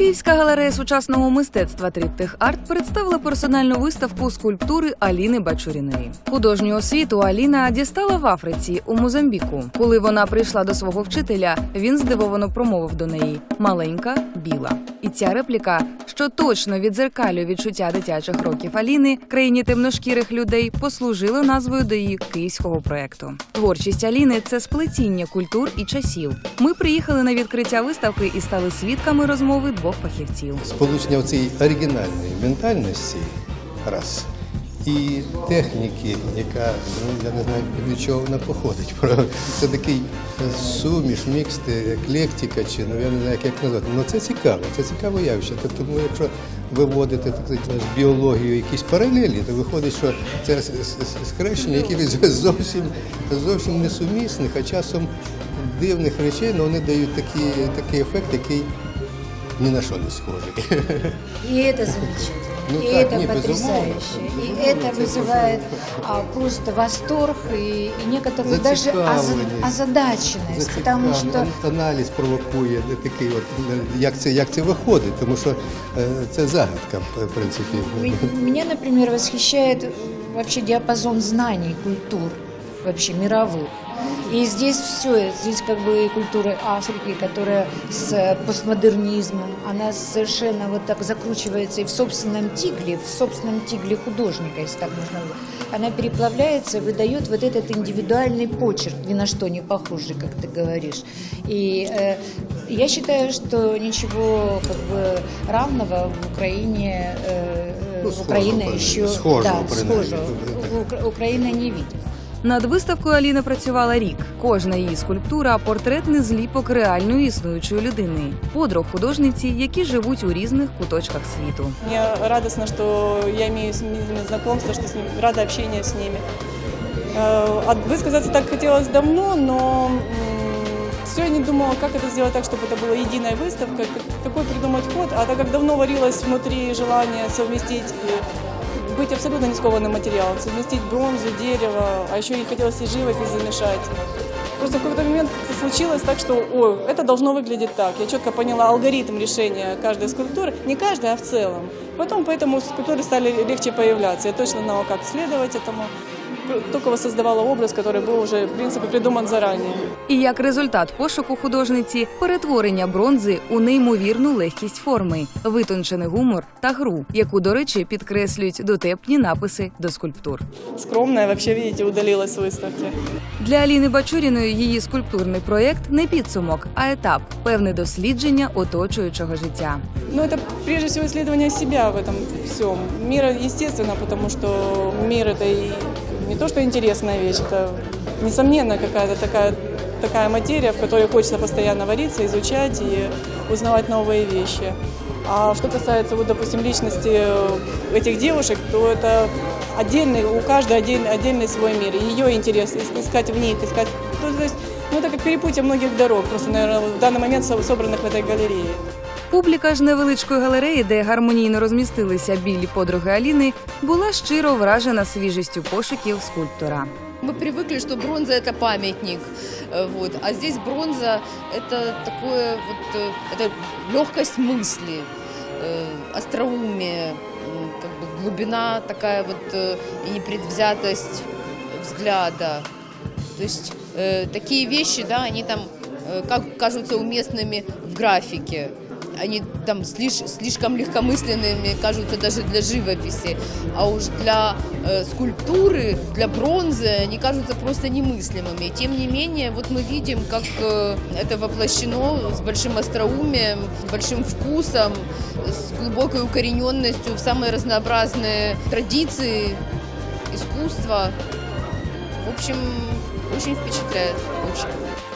Київська галерея сучасного мистецтва Триптих Арт представила персональну виставку скульптури Аліни Бачуріної. Художню освіту Аліна дістала в Африці у Мозамбіку. Коли вона прийшла до свого вчителя, він здивовано промовив до неї: маленька, біла. І ця репліка, що точно відзеркалює відчуття дитячих років Аліни, країні темношкірих людей, послужили назвою до її київського проекту. Творчість Аліни це сплетіння культур і часів. Ми приїхали на відкриття виставки і стали свідками розмови двох фахівців. сполучення цієї оригінальної ментальності раз. І техніки, яка ну я не знаю від чого вона походить. Це такий суміш, мікс, еклектика, чи ну я не знаю, як, як назвати. Ну це цікаво, це цікаве явище. Тому якщо виводити так сказати, біологію якісь паралелі, то виходить, що це скрещення якихось зовсім зовсім несумісних, а часом дивних речей, але вони дають такі, такий ефект, який ні на що не схожий. И это замечательно, Ну и так, это не, потрясающе, безумовно, и безумовно, это це вызывает а, просто восторг и, и некоторую даже Зацікавленість. оза- озадаченность, потому что Зацікавлений, аналіз провокує де такий, от е, як це як це виходить, тому що е, це загадка, в принципі. м- меня, например, восхищает вообще диапазон знаний культур Вообще мировых. И здесь все, здесь как бы и культура Африки, которая с э, постмодернизмом, она совершенно вот так закручивается и в собственном тигле, в собственном тигле художника, если так можно говорить. Она переплавляется, выдает вот этот индивидуальный почерк, ни на что не похожий, как ты говоришь. И э, я считаю, что ничего как бы равного в Украине, э, э, Ну, в Украине схожего, еще схожего, да, схожего. Укра- Украина не видит. Над виставкою Аліна працювала рік. Кожна її скульптура портретний зліпок реальної існуючої людини, подруг художниці, які живуть у різних куточках світу. Мне радостно, что я имею с ними знакомство, что с ними, рада общению с ними. Э, а Высказаться так хотелось давно, но все я не думала, как это сделать так, чтобы это была единая выставка, как- какой придумать ход. А так как давно варилось внутри желание совместить э, быть абсолютно не скованным материалом, совместить бронзу, дерево, а еще и хотелось и живопись замешать. Просто в какой-то момент как-то случилось так, что ой, это должно выглядеть так. Я четко поняла алгоритм решения каждой скульптуры. Не каждой, а в целом. Потом поэтому скульптуры стали легче появляться. Я точно знала, как следовать этому. Только создавала образ, который был уже, в принципе, придуман заранее. І як результат пошуку художниці перетворення бронзи у неймовірну легкість форми, витончений гумор та гру, яку, до речі, підкреслюють дотепні написи до скульптур. Скромная, вообще, видите, удалилась с выставки. Для Аліни Бачуріної її скульптурний проєкт не підсумок, а етап певне дослідження оточуючого життя. Ну, это прежде всего исследование себя в этом всем. Мира, естественно, потому что мир это и не то, что интересная вещь, это, несомненно, какая-то такая, такая материя, в которой хочется постоянно вариться, изучать и узнавать новые вещи. А что касается, вот, допустим, личности этих девушек, то это отдельный, у каждой отдельный, отдельный свой мир. Ее интерес ис- искать в них, искать... Ну, то есть, ну, это как перепутье многих дорог, просто, наверное, в данный момент со- собранных в этой галерее. Публіка ж невеличкої галереї, де гармонійно розмістилися білі подруги Аліни, була щиро вражена свіжістю пошуків скульптора. Мы привыкли, что бронза это памятник, э, вот, а здесь бронза это такое вот э, это легкость мысли, э, остроумие, м, как бы глубина такая вот э, и непредвзятость взгляда. То есть э, такие вещи, да, они там э, как кажутся уместными в графике. Они там слиш- слишком легкомысленными кажутся даже для живописи, а уж для э, скульптуры, для бронзы они кажутся просто немыслимыми. Тем не менее, вот мы видим, как э, это воплощено с большим остроумием, с большим вкусом, с глубокой укорененностью в самые разнообразные традиции, искусства. В общем, очень впечатляет. Очень.